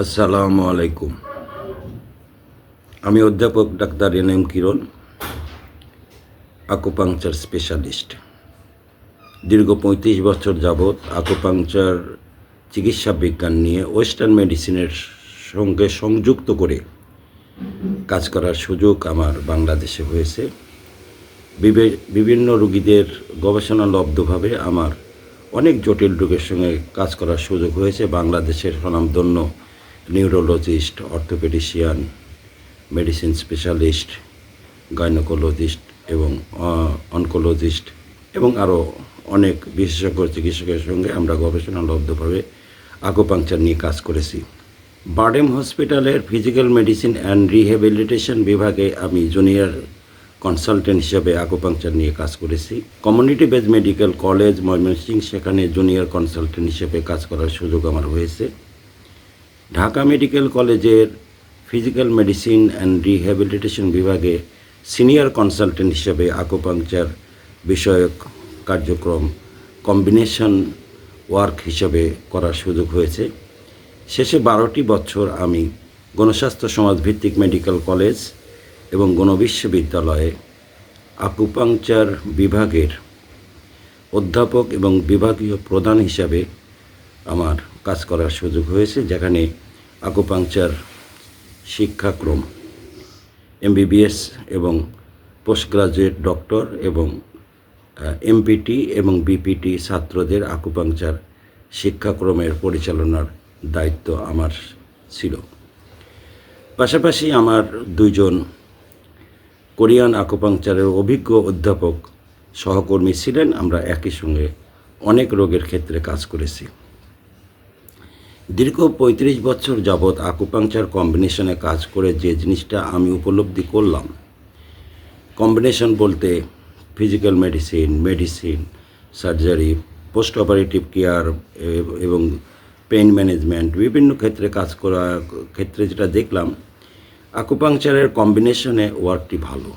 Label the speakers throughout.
Speaker 1: আসসালামু আলাইকুম। আমি অধ্যাপক doctor N M Kiran, acupuncture specialist. দীর্ঘ পঁয়ত্রিশ বছর যাবৎ আকুপাংচার চিকিৎসা বিজ্ঞান নিয়ে ওয়েস্টার্ন মেডিসিনের সঙ্গে সংযুক্ত করে কাজ করার সুযোগ আমার বাংলাদেশে হয়েছে। বিভিন্ন রোগীদের গবেষণালব্ধভাবে আমার অনেক জটিল রোগের সঙ্গে কাজ করার সুযোগ হয়েছে। বাংলাদেশের স্বনামধন্য neurologist orthopedician medicine specialist gynaecologist এবং অনকোলজিস্ট এবং আরও অনেক বিশেষজ্ঞ চিকিৎসকের সঙ্গে আমরা গবেষণালব্ধভাবে আকুপাংচার নিয়ে কাজ করেছি। বার্ডেম হসপিটালের ফিজিক্যাল মেডিসিন অ্যান্ড রিহ্যাবিলিটেশন বিভাগে আমি জুনিয়র কনসালটেন্ট হিসেবে আকুপাংচার নিয়ে কাজ করেছি। Community base medical college Mymensingh সেখানে জুনিয়র কনসালটেন্ট হিসেবে কাজ করার সুযোগ আমার হয়েছে। ঢাকা মেডিকেল কলেজের ফিজিক্যাল মেডিসিন অ্যান্ড রিহ্যাবিলিটেশন বিভাগে সিনিয়র কনসালটেন্ট হিসেবে আকুপাংচার বিষয়ক কার্যক্রম কম্বিনেশন ওয়ার্ক হিসেবে করার সুযোগ হয়েছে। শেষে বারোটি বছর আমি গণস্বাস্থ্য সমাজভিত্তিক মেডিকেল কলেজ এবং গণবিশ্ববিদ্যালয়ে আকুপাংচার বিভাগের অধ্যাপক এবং বিভাগীয় প্রধান হিসাবে আমার কাজ করার সুযোগ হয়েছে, যেখানে আকুপাংচার শিক্ষাক্রম এমবিবিএস এবং পোস্ট গ্রাজুয়েট ডক্টর এবং এমপিটি এবং বিপিটি ছাত্রদের আকুপাংচার শিক্ষাক্রমের পরিচালনার দায়িত্ব আমার ছিল। পাশাপাশি আমার দুইজন কোরিয়ান আকুপাংচারের অভিজ্ঞ অধ্যাপক সহকর্মী ছিলেন। আমরা একই সঙ্গে অনেক রোগের ক্ষেত্রে কাজ করেছি। দীর্ঘ পঁয়ত্রিশ বছর যাবৎ আকুপাংচার কম্বিনেশনে কাজ করে যে জিনিসটা আমি উপলব্ধি করলাম। কম্বিনেশন বলতে physical medicine medicine surgery post operative care এবং পেইন ম্যানেজমেন্ট বিভিন্ন ক্ষেত্রে কাজ করার ক্ষেত্রে যেটা দেখলাম আকুপাংচারের কম্বিনেশনে ওয়ার্কটি ভালো।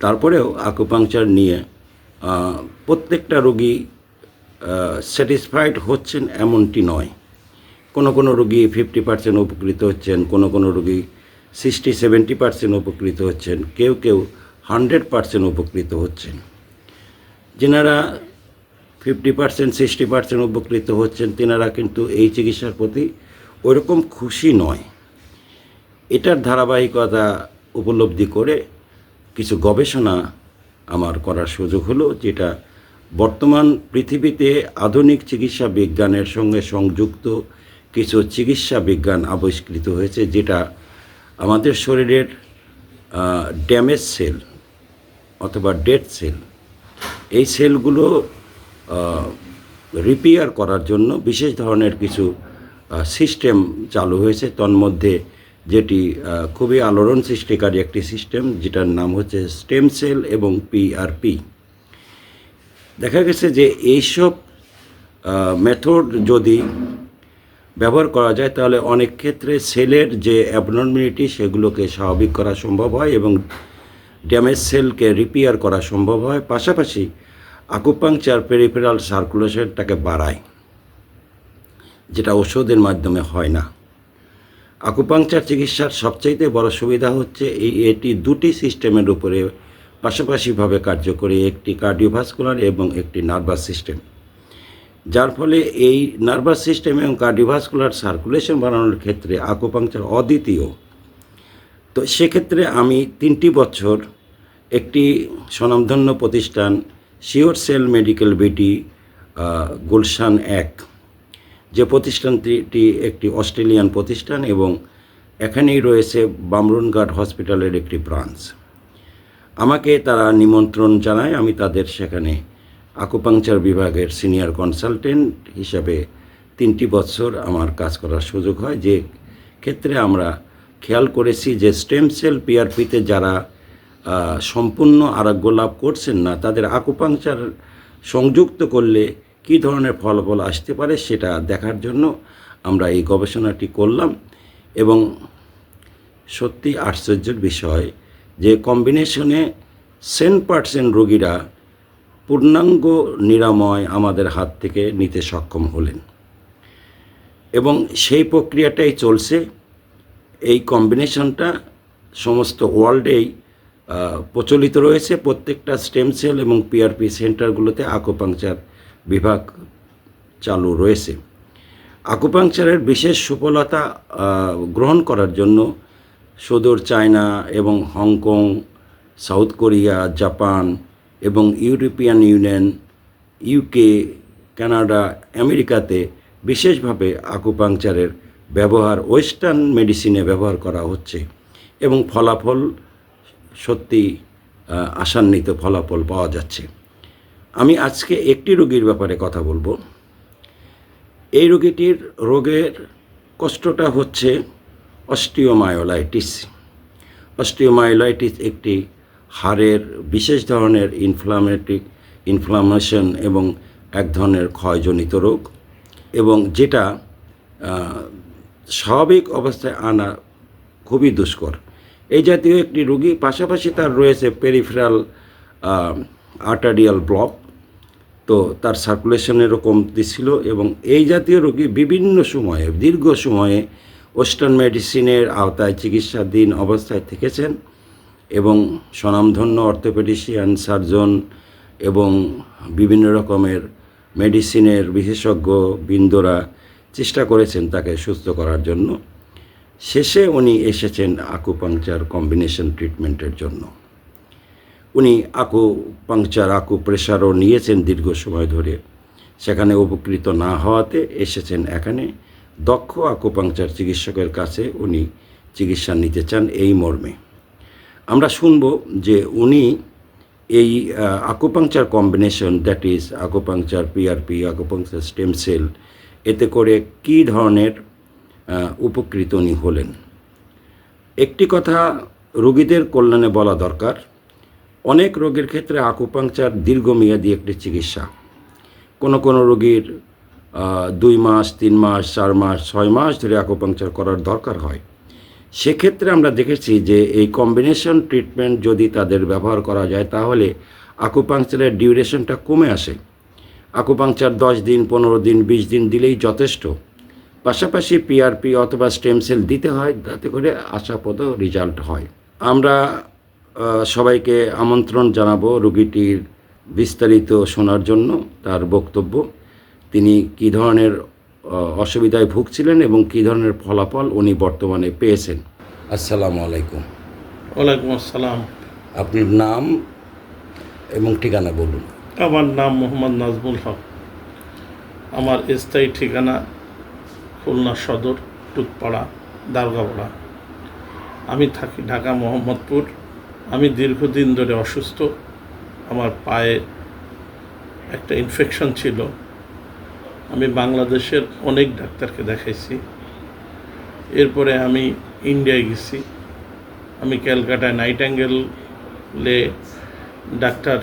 Speaker 1: তারপরেও আকুপাংচার নিয়ে প্রত্যেকটা রোগী স্যাটিসফাইড হচ্ছেন এমনটি নয়। কোনো কোনো রোগী ফিফটি পার্সেন্ট উপকৃত হচ্ছেন, কোনো কোনো রোগী সিক্সটি সেভেন্টি পার্সেন্ট উপকৃত হচ্ছেন, কেউ কেউ হান্ড্রেড পার্সেন্ট উপকৃত হচ্ছেন। যেনারা ফিফটি পার্সেন্ট সিক্সটি পার্সেন্ট উপকৃত হচ্ছেন, তেনারা কিন্তু এই চিকিৎসার প্রতি ওইরকম খুশি নয়। এটার ধারাবাহিকতা উপলব্ধি করে কিছু গবেষণা আমার করার সুযোগ হলো, যেটা বর্তমান পৃথিবীতে আধুনিক চিকিৎসা বিজ্ঞানের সঙ্গে সংযুক্ত কিছু চিকিৎসা বিজ্ঞান আবিষ্কৃত হয়েছে যেটা আমাদের শরীরের ড্যামেজ সেল অথবা ডেড সেল এই সেলগুলো রিপেয়ার করার জন্য বিশেষ ধরনের কিছু সিস্টেম চালু হয়েছে। তন্মধ্যে যেটি খুবই আলোড়ন সৃষ্টিকারী একটি সিস্টেম যেটার নাম হচ্ছে স্টেম সেল এবং পিআরপি দেখা গেছে যে এইসব মেথড যদি ব্যবহার করা যায়, তাহলে অনেক ক্ষেত্রে সেলের যে অ্যাবনর্মিলিটি সেগুলোকে স্বাভাবিক করা সম্ভব হয় এবং ড্যামেজ সেলকে রিপেয়ার করা সম্ভব হয়। পাশাপাশি আকুপাংচার পেরিফেরাল সার্কুলেশনটাকে বাড়ায়, যেটা ওষুধের মাধ্যমে হয় না। আকুপাংচার চিকিৎসার সবচাইতে বড় সুবিধা হচ্ছে এই, এটি দুটি সিস্টেমের উপরে পাশাপাশিভাবে কার্যকরী, একটি কার্ডিওভাস্কুলার এবং একটি নার্ভাস সিস্টেম যার ফলে এই নার্ভাস সিস্টেম এবং কার্ডিওভাস্কুলার সার্কুলেশন বাড়ানোর ক্ষেত্রে আকুপাংচার অদ্বিতীয়। তো সেক্ষেত্রে আমি তিনটি বছর একটি স্বনামধন্য প্রতিষ্ঠান শিওর সেল মেডিকেল বিটি গুলশান এক, যে প্রতিষ্ঠানটি একটি অস্ট্রেলিয়ান প্রতিষ্ঠান এবং এখানেই রয়েছে বামরুনঘাট হসপিটালের একটি ব্রাঞ্চ। আমাকে তারা নিমন্ত্রণ জানায়, আমি তাদের সেখানে আকুপাংচার বিভাগের সিনিয়র কনসালটেন্ট হিসাবে তিনটি বছর আমার কাজ করার সুযোগ হয়। যে ক্ষেত্রে আমরা খেয়াল করেছি যে স্টেম সেল পিআরপিতে যারা সম্পূর্ণ আরোগ্য লাভ করছেন না, তাদের আকুপাংচার সংযুক্ত করলে কী ধরনের ফলাফল আসতে পারে সেটা দেখার জন্য আমরা এই গবেষণাটি করলাম এবং সত্যি আশ্চর্যের বিষয় যে কম্বিনেশনে সেন পার্সেন্ট রোগীরা পূর্ণাঙ্গ নিরাময় আমাদের হাত থেকে নিতে সক্ষম হলেন। এবং সেই প্রক্রিয়াটাই চলছে। এই কম্বিনেশনটা সমস্ত ওয়ার্ল্ডেই প্রচলিত রয়েছে। প্রত্যেকটা স্টেম সেল এবং পিআরপি সেন্টারগুলোতে আকুপাংচার বিভাগ চালু রয়েছে। আকুপাংচারের বিশেষ সফলতা গ্রহণ করার জন্য সুদূর চায়না এবং Hong Kong, South Korea, Japan এবং ইউরোপিয়ান ইউনিয়ন, ইউকে, কানাডা, আমেরিকাতে বিশেষভাবে আকুপাংচারের ব্যবহার, ওয়েস্টার্ন মেডিসিনে ব্যবহার করা হচ্ছে এবং ফলাফল সত্যি আশান্বিত ফলাফল পাওয়া যাচ্ছে। আমি আজকে একটি রোগীর ব্যাপারে কথা বলব। এই রোগীটির রোগের কষ্টটা হচ্ছে অস্টিওমায়োলাইটিস। অস্টিওমায়োলাইটিস একটি হাড়ের বিশেষ ধরনের ইনফ্লামেটিক ইনফ্লামেশন এবং এক ধরনের ক্ষয়জনিত রোগ এবং যেটা স্বাভাবিক অবস্থায় আনা খুবই দুষ্কর। এই জাতীয় একটি রোগী, পাশাপাশি তার রয়েছে পেরিফেরাল আর্টারিয়াল ব্লক তো তার সার্কুলেশনেরও কমতি ছিল এবং এই জাতীয় রোগী বিভিন্ন সময়ে, দীর্ঘ সময়ে ওয়েস্টার্ন মেডিসিনের আওতায় চিকিৎসাধীন অবস্থায় থেকেছেন। এবং স্বনামধন্য অর্থোপেডিশিয়ান সার্জন এবং বিভিন্ন রকমের মেডিসিনের বিশেষজ্ঞ বৃন্দরা চেষ্টা করেছেন তাকে সুস্থ করার জন্য। শেষে উনি এসেছেন আকুপাংচার কম্বিনেশন ট্রিটমেন্টের জন্য। উনি আকু পাংচার আকু প্রেশারও নিয়েছেন দীর্ঘ সময় ধরে। সেখানে উপকৃত না হওয়াতে এসেছেন এখানে। দক্ষ আকুপাংচার চিকিৎসকের কাছে উনি চিকিৎসা নিতে চান এই মর্মে। আমরা শুনব যে উনি এই acupuncture combination that is acupuncture PRP acupuncture stem cell এতে করে কী ধরনের উপকৃত উনি হলেন? একটি কথা রোগীদের কল্যাণে বলা দরকার, অনেক রোগের ক্ষেত্রে আকুপাংচার দীর্ঘমেয়াদী একটি চিকিৎসা। কোনো কোনো রোগীর দুই মাস, তিন মাস, চার মাস, ছয় মাস ধরে আকুপাংচার করার দরকার হয়। সেক্ষেত্রে আমরা দেখেছি যে এই কম্বিনেশন ট্রিটমেন্ট যদি তাদের ব্যবহার করা যায়, তাহলে আকুপাংচারের ডিউরেশনটা কমে আসে। আকুপাংচার দশ দিন, পনেরো দিন, বিশ দিন দিলেই যথেষ্ট। পাশাপাশি পিআরপি অথবা স্টেম সেল দিতে হয় যাতে করে আশাপদ রেজাল্ট হয়। আমরা সবাইকে আমন্ত্রণ জানাব রুগীটির বিস্তারিত শোনার জন্য, তার বক্তব্য। তিনি কী ধরনের অসুবিধায় ভুগছিলেন এবং কী ধরনের ফলাফল উনি বর্তমানে পেয়েছেন। আসসালামু আলাইকুম।
Speaker 2: ওয়ালাইকুম আসসালাম।
Speaker 1: আপনার নাম এবং ঠিকানা বলুন।
Speaker 2: আমার নাম মোহাম্মদ নাজমুল হক। আমার স্থায়ী ঠিকানা খুলনা সদর টুকপাড়া দারগাপাড়া আমি থাকি ঢাকা মোহাম্মদপুর। আমি দীর্ঘদিন ধরে অসুস্থ। আমার পায়ে একটা ইনফেকশন ছিল। আমি বাংলাদেশের অনেক ডাক্তারকে দেখাইছি। এরপরে আমি ইন্ডিয়ায় গেছি। আমি ক্যালকাটায় নাইট অ্যাঙ্গেলে ডাক্তার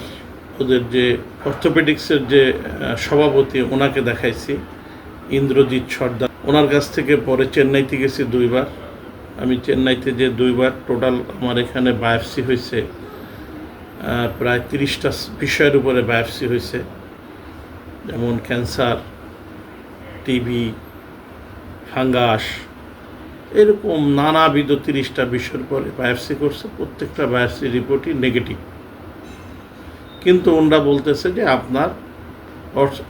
Speaker 2: ওদের যে অর্থোপেডিক্সের যে সভাপতি, ওনাকে দেখাইছি, ইন্দ্রজিৎ সর্দার। ওনার কাছ থেকে পরে চেন্নাইতে গেছি দুইবার। আমি চেন্নাইতে যে দুইবার টোটাল আমার এখানে বায়োপসি হয়েছে প্রায় তিরিশটা বিষয়ের উপরে বায়োপসি হয়েছে, যেমন ক্যান্সার টিবি ফাঙ্গাস, এরকম নানাবিধ তিরিশটা বিষয়ের পরে বায়োপসি করছে, প্রত্যেকটা বায়োপসি রিপোর্টই নেগেটিভ। কিন্তু ওনরা বলতেছে যে আপনার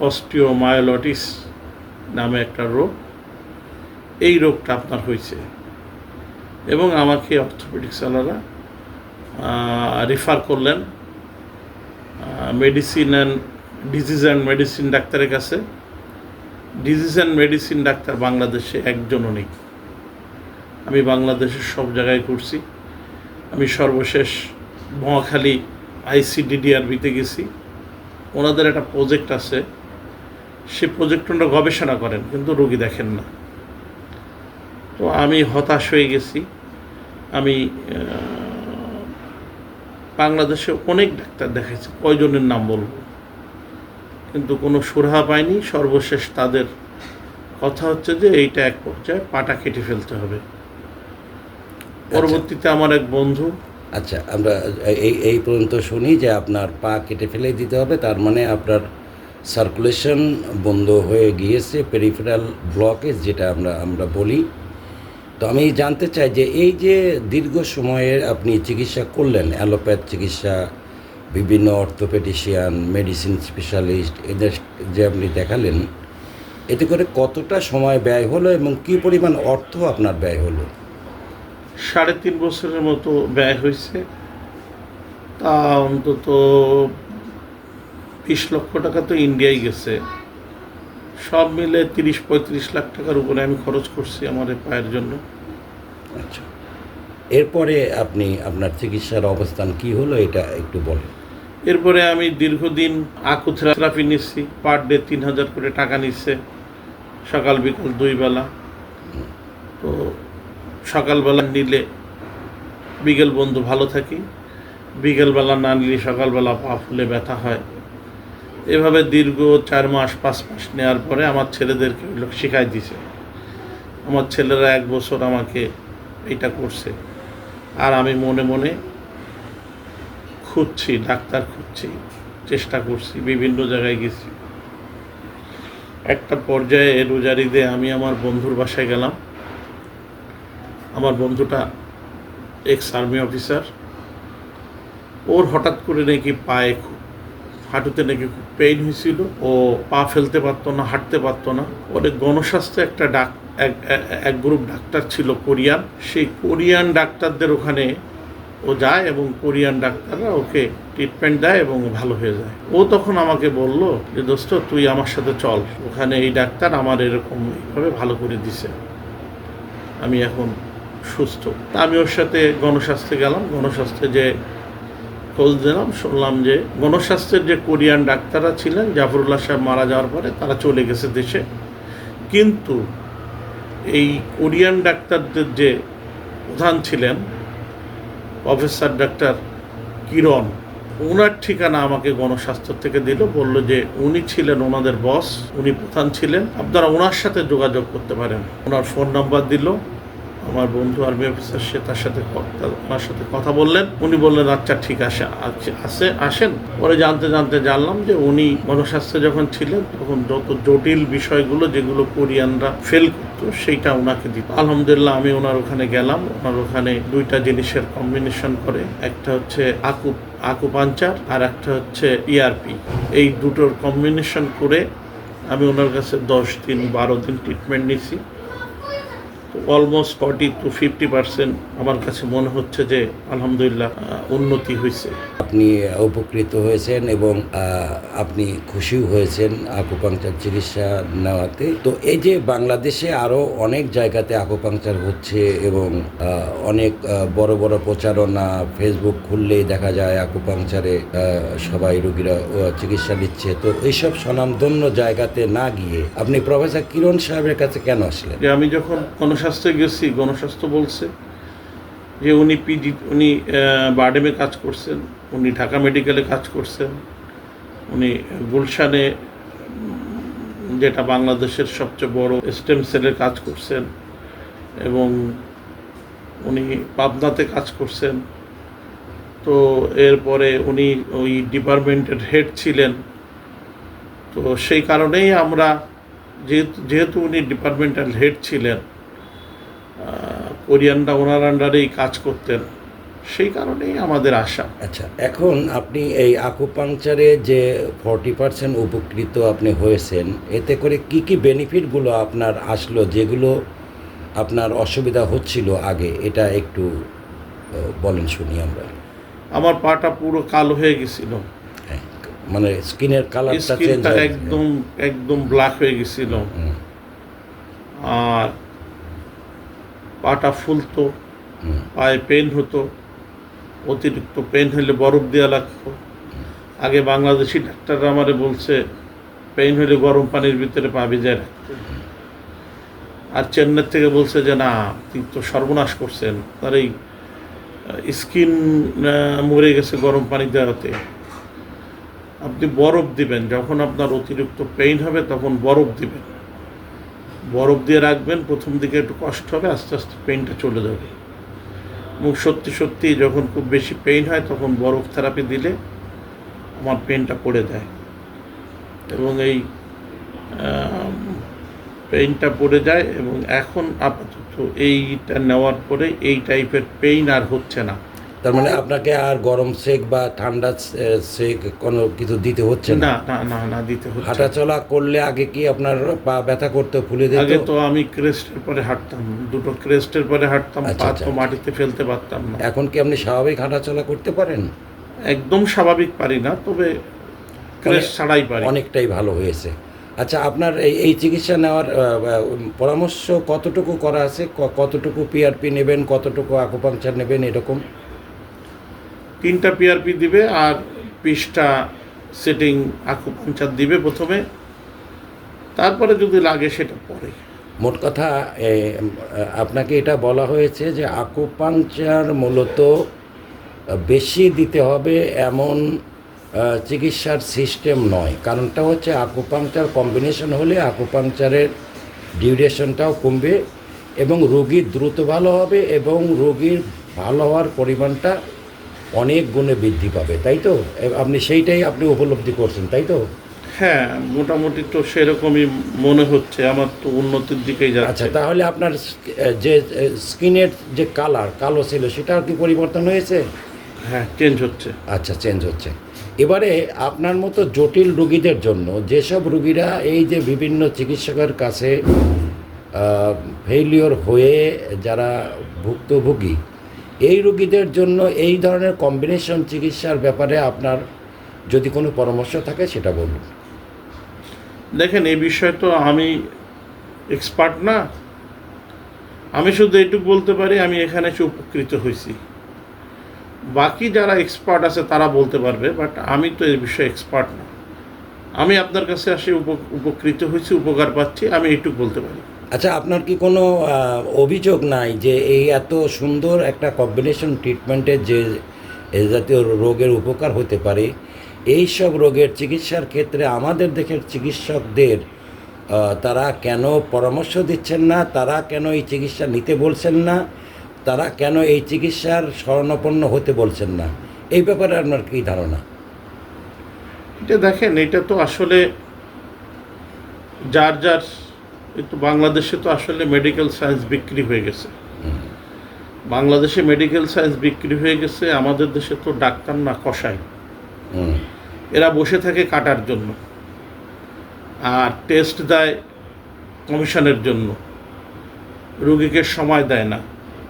Speaker 2: অস্টিওমায়োলটিস নামে একটা রোগ, এই রোগটা আপনার হয়েছে। এবং আমাকে অর্থোপেডিক্সওয়ালারা রেফার করলেন medicine and disease and medicine ডাক্তারের কাছে। অ্যান্ড মেডিসিন ডাক্তার বাংলাদেশে একজনও নেই আমি বাংলাদেশের সব জায়গায় করছি আমি সর্বশেষ মহাখালী আইসিডিডিআরবিতে গেছি। ওনাদের একটা প্রজেক্ট আছে। সে প্রজেক্ট ওনারা গবেষণা করেন, কিন্তু রোগী দেখেন না। তো আমি হতাশ হয়ে গেছি। আমি বাংলাদেশে অনেক ডাক্তার দেখাইছি। কয়জনের নাম বলব? কিন্তু কোনো সুরাহা পাইনি সর্বশেষ তাদের কথা হচ্ছে যে এইটা এক পর্যায়ে পাটা কেটে ফেলতে হবে। পরবর্তীতে আমার এক বন্ধু।
Speaker 1: আচ্ছা আমরা এই এই পর্যন্ত শুনি যে আপনার পা কেটে ফেলে দিতে হবে তার মানে আপনার সার্কুলেশন বন্ধ হয়ে গিয়েছে পেরিফেরাল ব্লকেজ যেটা আমরা আমরা বলি। তো আমি জানতে চাই যে এই যে দীর্ঘ সময়ের আপনি চিকিৎসা করলেন অ্যালোপ্যাথ চিকিৎসা বিভিন্ন অর্থোপেডিশিয়ান মেডিসিন স্পেশালিস্ট এদের যে আপনি দেখালেন এতে করে কতটা সময় ব্যয় হলো এবং কী পরিমাণ অর্থ আপনার ব্যয় হলো?
Speaker 2: সাড়ে তিন বছরের মতো ব্যয় হয়েছে। তা অন্তত বিশ লক্ষ টাকা তো ইন্ডিয়ায় গেছে। সব মিলে তিরিশ পঁয়ত্রিশ লাখ টাকার উপরে আমি খরচ করছি আমার পায়ের জন্য।
Speaker 1: আচ্ছা। এরপরে আপনি আপনার চিকিৎসার অবস্থান কি হলো এটা একটু বলেন।
Speaker 2: এরপরে আমি দীর্ঘদিন আকুথেরাপি নিচ্ছি পার ডে তিন হাজার করে টাকা নিচ্ছে, সকাল বিকাল দুই বেলা। তো সকালবেলা নিলে বিকেল বন্ধু ভালো থাকি, বিকেলবেলা না নিলে সকালবেলা পা ফুলে ব্যথা হয়। এভাবে দীর্ঘ চার মাস, পাঁচ মাস নেওয়ার পরে আমার ছেলেদেরকে লোক শেখাই দিছে। আমার ছেলেরা এক বছর আমাকে এটা করছে। আর আমি মনে মনে খুঁজছি, ডাক্তার খুঁজছি, চেষ্টা করছি, বিভিন্ন জায়গায় গেছি। একটা পর্যায়ে রোজারিদে আমি আমার বন্ধুর বাসায় গেলাম। আমার বন্ধুটা এক্স আর্মি অফিসার ওর হঠাৎ করে নাকি পায়ে খুব, হাঁটুতে নাকি খুব পেইন হয়েছিল। ও পা ফেলতে পারতো না, হাঁটতে পারতো না। ওরে গণস্বাস্থ্য একটা ডাক, এক গ্রুপ ডাক্তার ছিল কোরিয়ান। সেই কোরিয়ান ডাক্তারদের ওখানে ও যায় এবং কোরিয়ান ডাক্তাররা ওকে ট্রিটমেন্ট দেয় এবং ভালো হয়ে যায়। ও তখন আমাকে বলল যে, দোস্ত, তুই আমার সাথে চল। ওখানে এই ডাক্তার আমার এরকম এইভাবে ভালো করে দিছে। আমি এখন সুস্থ। তা আমি ওর সাথে গণস্বাস্থ্যে গেলাম। গণস্বাস্থ্যে যে খোঁজ দিলাম শুনলাম যে গণস্বাস্থ্যের যে কোরিয়ান ডাক্তাররা ছিলেন, জাফরুল্লাহ সাহেব মারা যাওয়ার পরে তারা চলে গেছে দেশে। কিন্তু এই কোরিয়ান ডাক্তারদের যে প্রধান ছিলেন প্রফেসর ডাক্তার কিরণ, ওনার ঠিকানা আমাকে গণস্বাস্থ্য থেকে দিল, বলল যে উনি ছিলেন ওনাদের বস, উনি প্রধান ছিলেন, আপনারা ওনার সাথে যোগাযোগ করতে পারেন। ওনার ফোন নাম্বার দিল আমার বন্ধু আর্মি অফিসার সে তার সাথে ওনার সাথে কথা বললেন। উনি বললেন আচ্ছা ঠিক আছে আছে আসেন। পরে জানতে জানতে জানলাম যে উনি গণস্বাস্থ্যে যখন ছিলেন, তখন যত জটিল বিষয়গুলো যেগুলো কোরিয়ানরা ফেল করতো, সেইটা ওনাকে দিত। আলহামদুলিল্লাহ, আমি ওনার ওখানে গেলাম। ওনার ওখানে দুইটা জিনিসের কম্বিনেশন করে, একটা হচ্ছে আকু আকুপাঞ্চার আর একটা হচ্ছে ইআরপি এই দুটোর কম্বিনেশন করে আমি ওনার কাছে দশ দিন, বারো দিন ট্রিটমেন্ট নিছি। Almost forty to fifty percent আমার কাছে মনে হচ্ছে যে আলহামদুলিল্লাহ উন্নতি হয়েছে।
Speaker 1: আপনি উপকৃত হয়েছেন এবং আপনি খুশিও হয়েছেন আকুপাংচার চিকিৎসা নেওয়াতে। তো এই যে বাংলাদেশে আরও অনেক জায়গাতে আকুপাংচার হচ্ছে এবং অনেক বড় বড় প্রচারণা ফেসবুক খুললেই দেখা যায় আকুপাংচারে সবাই রুগীরা চিকিৎসা নিচ্ছে। তো এইসব স্বনামধন্য জায়গাতে না গিয়ে আপনি প্রফেসর কিরণ সাহেবের কাছে কেন আসলেন?
Speaker 2: আমি যখন গণস্বাস্থ্যে গেছি, গণস্বাস্থ্য বলছে যে উনি পিজি উনি বার্ডেমে কাজ করছেন, উনি ঢাকা মেডিকেলে কাজ করছেন, উনি গুলশানে যেটা বাংলাদেশের সবচেয়ে বড় স্টেম সেলের কাজ করছেন এবং উনি পাবনাতে কাজ করছেন। তো এরপরে উনি ওই ডিপার্টমেন্টের হেড ছিলেন। তো সেই কারণেই আমরা যেহেতু যেহেতু উনি ডিপার্টমেন্টাল হেড ছিলেন কোরিয়ানরা ওনার আন্ডারেই কাজ করতেন। সেই কারণেই আমাদের আশা।
Speaker 1: আচ্ছা এখন আপনি এই আকুপাংচারে যে ফর্টি পার্সেন্ট উপকৃত আপনি হয়েছেন এতে করে কি কি বেনিফিটগুলো আপনার আসলো যেগুলো আপনার অসুবিধা হচ্ছিল আগে? এটা একটু বলেন শুনি আমরা।
Speaker 2: আমার পাটা পুরো কালো হয়ে গেছিল।
Speaker 1: হ্যাঁ, মানে স্কিনের কালারটা চেঞ্জ
Speaker 2: একদম একদম ব্ল্যাক হয়ে গেছিল
Speaker 1: হুম,
Speaker 2: আর পাটা ফুলতো পায়ে পেন হতো অতিরিক্ত পেন হলে বরফ দেওয়া লাগতো। আগে বাংলাদেশি ডাক্তাররা আমারে বলছে পেন হলে গরম পানির ভিতরে পা ভিজায় রাখতে। আর চেন্নাই থেকে বলছে যে না তিনি তো সর্বনাশ করছেন। তার এই স্কিন মরে গেছে গরম পানি দেওয়াতে। আপনি বরফ দিবেন যখন আপনার অতিরিক্ত পেইন হবে তখন বরফ দিবেন। বরফ দিয়ে রাখবেন, প্রথম দিকে একটু কষ্ট হবে, আস্তে আস্তে পেইনটা চলে যাবে। এবং সত্যি সত্যি যখন খুব বেশি পেইন হয়, তখন বরফ থেরাপি দিলে আমার পেনটা পড়ে দেয় এবং এই পেইনটা পড়ে যায়, এবং এখন আপাতত এইটা নেওয়ার পরে এই টাইপের পেইন আর হচ্ছে না।
Speaker 1: তার মানে আপনাকে আর গরম সেক বা ঠান্ডা সেক কোনো কিছু দিতে হচ্ছে না?
Speaker 2: না না না দিতে হচ্ছে না।
Speaker 1: হাঁটাচলা করলে আগে কি আপনার পা ব্যথা করতে ফুলে দিত
Speaker 2: আগে তো আমি ক্রেস্টের পরে হাঁটতাম দুটো ক্রেস্টের পরে হাঁটতাম
Speaker 1: আচ্ছা,
Speaker 2: পা
Speaker 1: আচ্ছা,
Speaker 2: তো
Speaker 1: আচ্ছা।
Speaker 2: মাটিতে ফেলতে পারতাম না।
Speaker 1: এখন কি আপনি স্বাভাবিক হাঁটাচলা করতে পারেন?
Speaker 2: একদম স্বাভাবিক পারি না তবে ক্রেস্ট ছাড়াই পারি।
Speaker 1: অনেকটাই ভালো হয়েছে। আচ্ছা আপনার এই এই চিকিৎসা নেওয়ার পরামর্শ কতটুকু করা আছে? কতটুকু পিআরপি নেবেন কতটুকু আকুপাংচার নেবেন এরকম?
Speaker 2: তিনটা পিআরপি দিবে আর বিশটা সেটিং আকুপাঞ্চার দিবে প্রথমে। তারপরে যদি লাগে সেটা পরে।
Speaker 1: মোট কথা আপনাকে এটা বলা হয়েছে যে আকুপাংচার মূলত বেশি দিতে হবে এমন চিকিৎসার সিস্টেম নয়। কারণটা হচ্ছে আকুপাংচার কম্বিনেশন হলে আকুপাংচারের ডিউরেশনটাও কমবে এবং রোগী দ্রুত ভালো হবে এবং রোগীর ভালো হওয়ার পরিমাণটা অনেক গুণে বৃদ্ধি পাবে তাই তো? আপনি সেইটাই আপনি উপলব্ধি করছেন তাই তো?
Speaker 2: হ্যাঁ মোটামুটি তো সেরকমই মনে হচ্ছে আমার তো উন্নতির দিকেই
Speaker 1: আচ্ছা তাহলে আপনার যে স্কিনের যে কালার কালো ছিল সেটা কি পরিবর্তন হয়েছে?
Speaker 2: হ্যাঁ চেঞ্জ হচ্ছে।
Speaker 1: আচ্ছা চেঞ্জ হচ্ছে। এবারে আপনার মতো জটিল রুগীদের জন্য যেসব রুগীরা এই যে বিভিন্ন চিকিৎসকের কাছে ফেইলিওর হয়ে যারা ভুক্তভোগী এই রুগীদের জন্য এই ধরনের কম্বিনেশন চিকিৎসার ব্যাপারে আপনার যদি কোনো পরামর্শ থাকে, সেটা বলুন।
Speaker 2: দেখেন, এই বিষয়ে তো আমি এক্সপার্ট না। আমি শুধু এইটুকু বলতে পারি, আমি এখানে এসে উপকৃত হয়েছি। বাকি যারা এক্সপার্ট আছে, তারা বলতে পারবে বাট আমি তো এই বিষয়ে এক্সপার্ট না। আমি আপনার কাছে আসে উপ- উপকৃত হয়েছি, উপকার পাচ্ছি, আমি এইটুকু বলতে পারি।
Speaker 1: আচ্ছা আপনার কি কোনো অভিযোগ নাই যে এই এত সুন্দর একটা কম্বিনেশন ট্রিটমেন্টের যে জাতীয় রোগের উপকার হতে পারে এই সব রোগের চিকিৎসার ক্ষেত্রে আমাদের দেশের চিকিৎসকদের তারা কেন পরামর্শ দিচ্ছেন না? তারা কেন এই চিকিৎসা নিতে বলছেন না? তারা কেন এই চিকিৎসার শরণাপন্ন হতে বলছেন না? এই ব্যাপারে আপনার কী ধারণা?
Speaker 2: এটা দেখেন, এটা তো আসলে যার যার কিন্তু বাংলাদেশে তো আসলে মেডিকেল সায়েন্স বিক্রি হয়ে গেছে। বাংলাদেশে মেডিকেল সায়েন্স বিক্রি হয়ে গেছে, আমাদের দেশে তো ডাক্তার না
Speaker 1: হুম
Speaker 2: এরা বসে থাকে কাটার জন্য, আর টেস্ট দেয় কমিশনের জন্য। রুগীকে সময় দেয় না।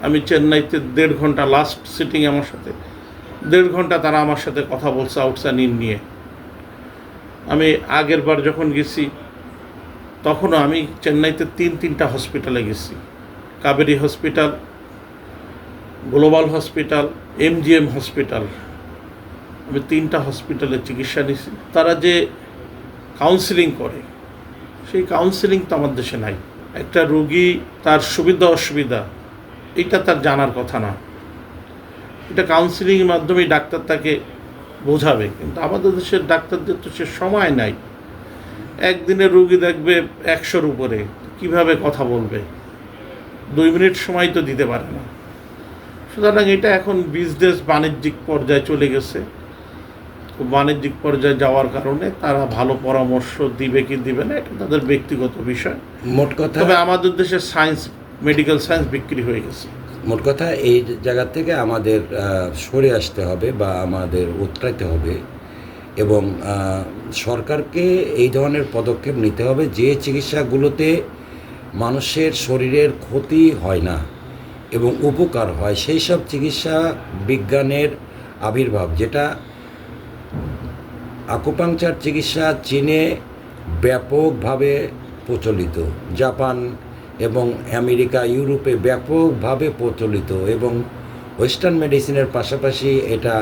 Speaker 2: আমি চেন্নাইতে দেড় ঘণ্টা লাস্ট সিটিং আমার সাথে, দেড় ঘণ্টা তারা আমার সাথে কথা বলছে আউটসাইন নিয়ে। আমি আগের বার যখন গেছি তখনও আমি চেন্নাইতে তিন, তিনটা হসপিটালে গেছি। Kaveri hospital global hospital MGM hospital আমি তিনটা হসপিটালে চিকিৎসা নিয়েছি। তারা যে কাউন্সিলিং করে, সেই কাউন্সিলিং তো আমার দেশে নাই। একটা রুগী তার সুবিধা, অসুবিধা, এটা তার জানার কথা না। এটা কাউন্সিলিংয়ের মাধ্যমেই ডাক্তার তাকে বোঝাবে। কিন্তু আমাদের দেশের ডাক্তারদের তো সে সময় নাই। একদিনে রুগী দেখবে একশোর উপরে কীভাবে কথা বলবে? দুই মিনিট সময় তো দিতে পারে না। সুতরাং এটা এখন বিজনেস বাণিজ্যিক পর্যায়ে চলে গেছে। বাণিজ্যিক পর্যায়ে যাওয়ার কারণে তারা ভালো পরামর্শ দিবে কি দিবে না এটা তাদের ব্যক্তিগত বিষয়।
Speaker 1: মোট কথা
Speaker 2: তবে আমাদের দেশে সায়েন্স মেডিকেল সায়েন্স বিক্রি হয়ে গেছে।
Speaker 1: মোট কথা এই জায়গা থেকে আমাদের সরে আসতে হবে বা আমাদের উতরাইতে হবে এবং সরকারকে এই ধরনের পদক্ষেপ নিতে হবে যে চিকিৎসাগুলোতে মানুষের শরীরের ক্ষতি হয় না এবং উপকার হয়, সেই সব চিকিৎসা বিজ্ঞানের আবির্ভাব, যেটা আকুপাংচার চিকিৎসা চীনে ব্যাপকভাবে প্রচলিত, জাপান এবং আমেরিকা, ইউরোপে ব্যাপকভাবে প্রচলিত এবং ওয়েস্টার্ন মেডিসিনের পাশাপাশি এটা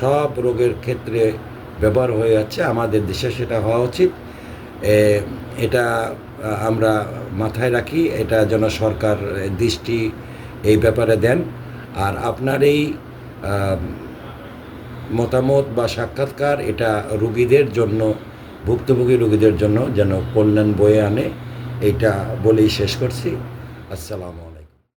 Speaker 1: সব রোগের ক্ষেত্রে ব্যবহার হয়ে যাচ্ছে। আমাদের দেশে সেটা হওয়া উচিত। এটা আমরা মাথায় রাখি, এটা যেন সরকার দৃষ্টি এই ব্যাপারে দেন। আর আপনার এই মতামত বা সাক্ষাৎকার, এটা রুগীদের জন্য, ভুক্তভোগী রুগীদের জন্য যেন কল্যাণ বয়ে আনে, এটা বলেই শেষ করছি। আসসালামু